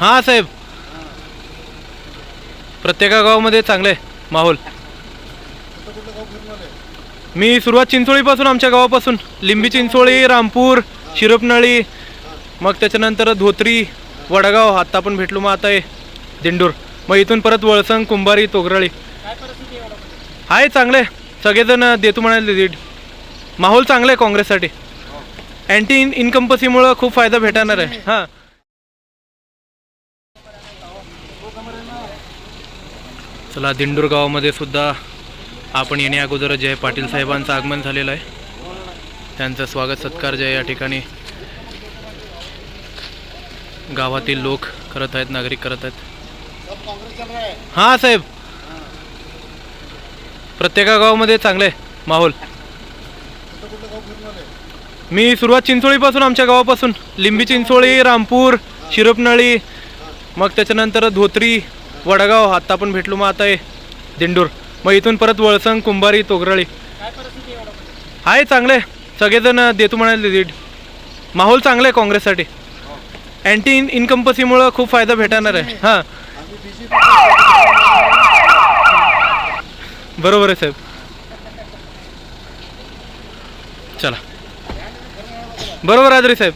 हां साहेब. प्रत्येका गावामध्ये चांगलं आहे माहोल. मी सुरुवात चिंचोळीपासून आमच्या गावापासून. लिंबी चिंचोळी रामपूर शिरपनळी मग त्याच्यानंतर धोत्री वडगाव आत्ता आपण भेटलो मग आता आहे दिंडूर. मग इथून परत वळसंग कुंभारी तोगराळी. आहे चांगलं आहे. सगळेजण देतो म्हणाले दीड. माहोल चांगलं आहे काँग्रेससाठी. अँटी इन इन्कम्पसीमुळं खूप फायदा भेटणार आहे. हां. चला दिंडूर गावामध्ये सुद्धा आपण येण्या अगोदर जय पाटील साहेबांचं आगमन झालेलं आहे. त्यांचं स्वागत सत्कार जे या ठिकाणी गावातील लोक करत आहेत नागरिक करत आहेत. हां साहेब. प्रत्येका गावामध्ये चांगलं आहे माहोल. मी सुरुवात चिंचोळीपासून आमच्या गावापासून. लिंबी चिंचोळी रामपूर शिरपनळी मग त्याच्यानंतर धोत्री वडगाव आत्ता आपण भेटलो मग आता आहे दिंडूर. मग इथून परत वळसंग कुंभारी तोगराळी. आहे चांगलं आहे सगळेजण देतो म्हणाले लीड माहोल चांगला आहे काँग्रेससाठी. अँटी इन इन्कम्पसीमुळं खूप फायदा भेटणार आहे. हां. बरोबर आहे साहेब. चला. बरोबर आदरी साहेब.